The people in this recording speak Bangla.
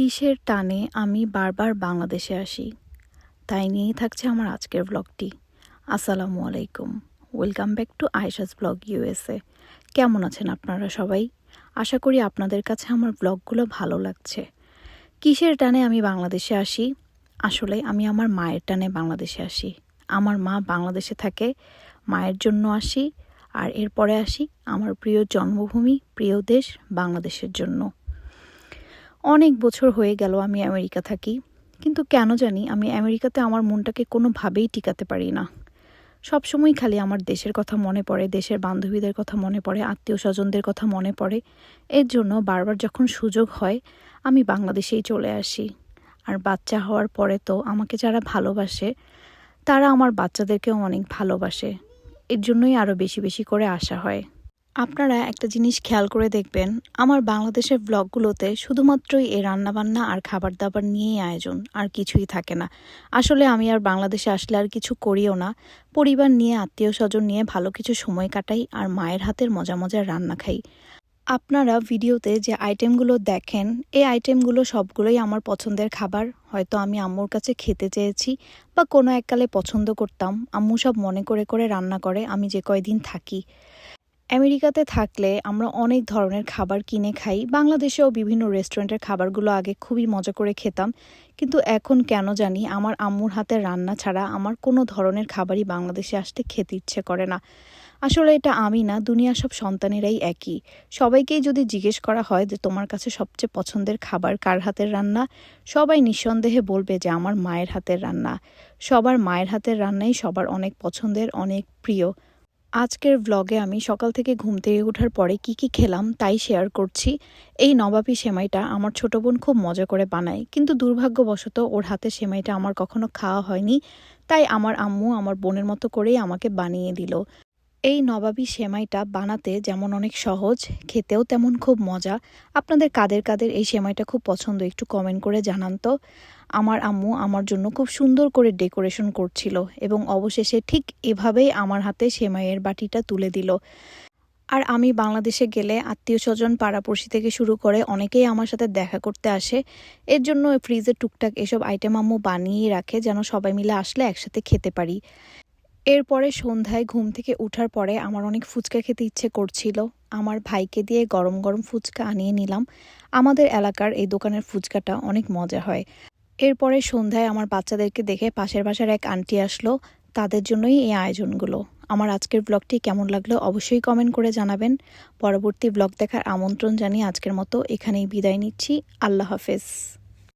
কিসের টানে আমি বারবার বাংলাদেশে আসি? তাই নিয়েই থাকছে আমার আজকের ব্লগটি আসসালামু আলাইকুম। Welcome back to Ayesha's blog USA কেমন আছেন আপনারা সবাই? আশা করি আপনাদের কাছে আমার ব্লগগুলো ভালো লাগছে। কিসের টানে আমি বাংলাদেশে আসি? আসলে আমি আমার মায়ের টানে বাংলাদেশে আসি। আমার মা বাংলাদেশে থাকে, মায়ের জন্য আসি, আর এরপরে আসি আমার প্রিয় জন্মভূমি, প্রিয় দেশ বাংলাদেশের জন্য। অনেক বছর হয়ে গেল আমি আমেরিকা থাকি, কিন্তু কেন জানি আমি আমেরিকাতে আমার মনটাকে কোনোভাবেই টিকাতে পারি না। সবসময় খালি আমার দেশের কথা মনে পড়ে, দেশের বান্ধবীদের কথা মনে পড়ে আত্মীয় স্বজনদের কথা মনে পড়ে। এর জন্য বারবার যখন সুযোগ হয়, আমি বাংলাদেশেই চলে আসি। আর বাচ্চা হওয়ার পরে তো আমাকে যারা ভালোবাসে, তারা আমার বাচ্চাদেরকেও অনেক ভালোবাসে। এর জন্যই আরও বেশি বেশি করে আসা হয়। আপনারা একটা জিনিস খেয়াল করে দেখবেন, আমার বাংলাদেশের ব্লগগুলোতে শুধুমাত্রই এ রান্নাবান্না আর খাবার দাবার নিয়েই আয়োজন, আর কিছুই থাকে না। আসলে আমি আর বাংলাদেশে আসলে আর কিছু করিও না। পরিবার নিয়ে আত্মীয় স্বজন নিয়ে ভালো কিছু সময় কাটাই আর মায়ের হাতের মজা মজার রান্না খাই। আপনারা ভিডিওতে যে আইটেমগুলো দেখেন, এই আইটেমগুলো সবগুলোই আমার পছন্দের খাবার। হয়তো আমি আম্মুর কাছে খেতে চেয়েছি বা কোনো এককালে পছন্দ করতাম। আম্মু সব মনে করে করে রান্না করে, আমি যে কয়দিন থাকি। আমেরিকাতে থাকলে আমরা অনেক ধরনের খাবার কিনে খাই। বাংলাদেশেও বিভিন্ন রেস্টুরেন্টের খাবারগুলো আগে খুবই মজা করে খেতাম। কিন্তু এখন কেন জানি আমার আম্মুর হাতের রান্না ছাড়া আমার কোনো ধরনের খাবারই বাংলাদেশে আসতে খেতে ইচ্ছে করে না। আসলে এটা আমি না, দুনিয়ার সব সন্তানেরাই একই। সবাইকেই যদি জিজ্ঞেস করা হয় যে তোমার কাছে সবচেয়ে পছন্দের খাবার কার হাতের রান্না, সবাই নিঃসন্দেহে বলবে যে আমার মায়ের হাতের রান্না। সবার মায়ের হাতের রান্নাই সবার অনেক পছন্দের, অনেক প্রিয়। আজকের ব্লগে আমি সকাল থেকে ঘুম থেকে ওঠার পরে কি কি খেলাম তাই শেয়ার করছি। এই নবাবী সেমাইটা আমার ছোট বোন খুব মজা করে বানায়, কিন্তু দুর্ভাগ্যবশত ওর হাতে সেমাইটা আমার কখনো খাওয়া হয়নি, তাই আমার আম্মু আমার বোনের মতো করেই আমাকে বানিয়ে দিল। এই নবাবী সেমাইটা বানাতে যেমন অনেক সহজ, খেতেও তেমন খুব মজা। আপনাদের কাদের কাদের এই সেমাইটা খুব পছন্দ একটু কমেন্ট করে জানান তো। আমার আম্মু আমার জন্য খুব সুন্দর করে ডেকোরেশন করছিল এবং অবশেষে ঠিক এভাবেই আমার হাতে সেমাইয়ের বাটিটা তুলে দিল। আর আমি বাংলাদেশে গেলে আত্মীয় স্বজন পাড়াপড়শি থেকে শুরু করে অনেকেই আমার সাথে দেখা করতে আসে। এর জন্য ফ্রিজে টুকটাক এসব আইটেম আম্মু বানিয়েই রাখে যেন সবাই মিলে আসলে একসাথে খেতে পারি। এরপরে সন্ধ্যায় ঘুম থেকে উঠার পরে আমার অনেক ফুচকা খেতে ইচ্ছে করছিল। আমার ভাইকে দিয়ে গরম গরম ফুচকা আনিয়ে নিলাম। আমাদের এলাকার এই দোকানের ফুচকাটা অনেক মজা হয়। এরপরে সন্ধ্যায় আমার বাচ্চাদেরকে দেখে পাশের বাসার এক আন্টি আসলো। তাদের জন্যই এই আয়োজনগুলো। আমার আজকের ব্লগটি কেমন লাগল অবশ্যই কমেন্ট করে জানাবেন। পরবর্তী ব্লগ দেখার আমন্ত্রণ জানিয়ে আজকের মতো এখানেই বিদায় নিচ্ছি। আল্লাহ হাফেজ।